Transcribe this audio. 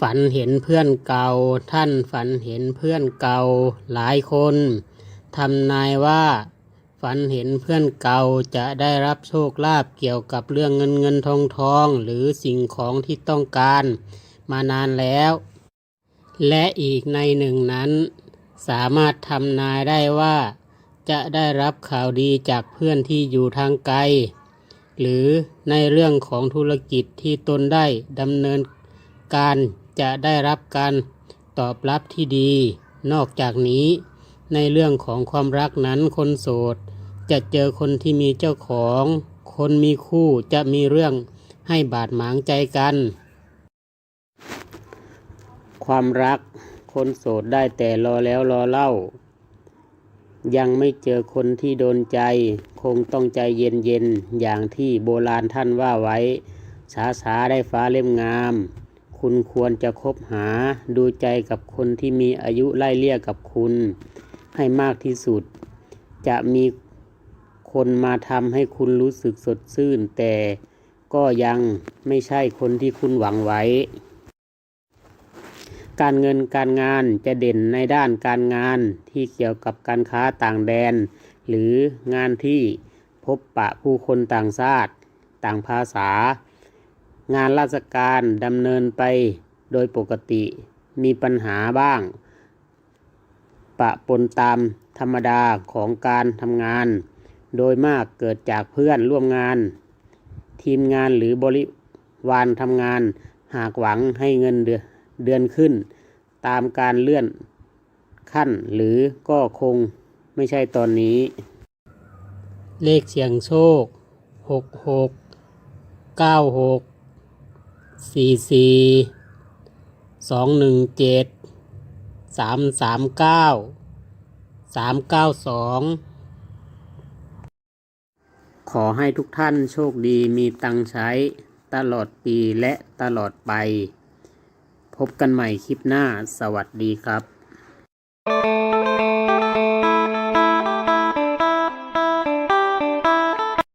ฝันเห็นเพื่อนเก่า ท่านฝันเห็นเพื่อนเก่าหลายคนทำนายว่า ฝันเห็นเพื่อนเก่าจะได้รับโชคลาภเกี่ยวกับเรื่องเงินเงินทองทอง หรือสิ่งของที่ต้องการมานานแล้ว และอีกในหนึ่งนั้น สามารถทำนายได้ว่า จะได้รับข่าวดีจากเพื่อนที่อยู่ทางไกล หรือในเรื่องของธุรกิจที่ตนได้ดำเนินการ จะได้รับการตอบรับที่ดี นอกจากนี้ ในเรื่องของความรักนั้นคนโสด จะเจอคนที่มีเจ้าของ คนมีคู่จะมีเรื่องให้บาดหมางใจกัน ความรักคนโสดได้แต่รอแล้วรอเล่า ยังไม่เจอคนที่โดนใจ คงต้องใจเย็นๆอย่างที่โบราณท่านว่าไว้ช้าๆได้ฟ้าเล่มงาม คุณควรจะคบหาดูใจกับคนที่มีอายุไล่เลี่ยกับคุณ ให้มากที่สุด จะมีคนมาทำให้คุณรู้สึกสดชื่น แต่ก็ยังไม่ใช่คนที่คุณหวังไว้ การเงินการงานจะเด่นในด้านการงานที่เกี่ยวกับการค้าต่างแดน หรืองานที่พบปะผู้คนต่างชาติ ต่างภาษา งานราชการดำเนินไปโดยปกติมีปัญหาบ้าง ปะปนตามธรรมดาของการทำงาน โดยมากเกิดจากเพื่อนร่วมงาน ทีมงานหรือบริวารทำงานหากหวังให้เงินเดือนเดือนขึ้น ตามการเลื่อนขั้นหรือก็คงไม่ใช่ตอนนี้ เลขเสียงโชคหกหกเก้าหก สี่สี่สองหนึ่งเจ็ดสามสามเก้าสามเก้าสองขอให้ทุกท่านโชคดีมีตังใช้ตลอดปีและตลอดไป พบกันใหม่คลิปหน้าสวัสดีครับ